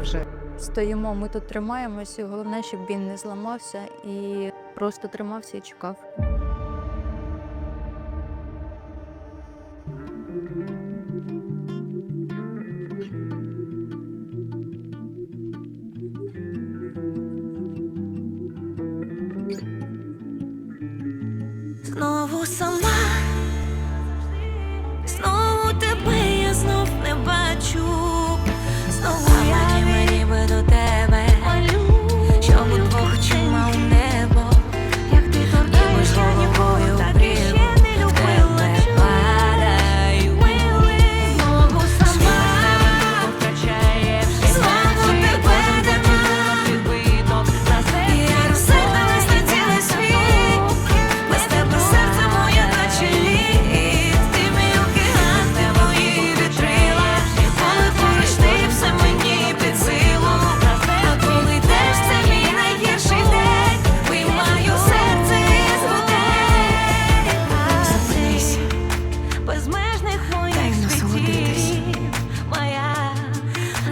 вже. Стоїмо, ми тут тримаємося. Головне, щоб він не зламався і просто тримався і чекав. Знову сама.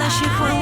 喜欢。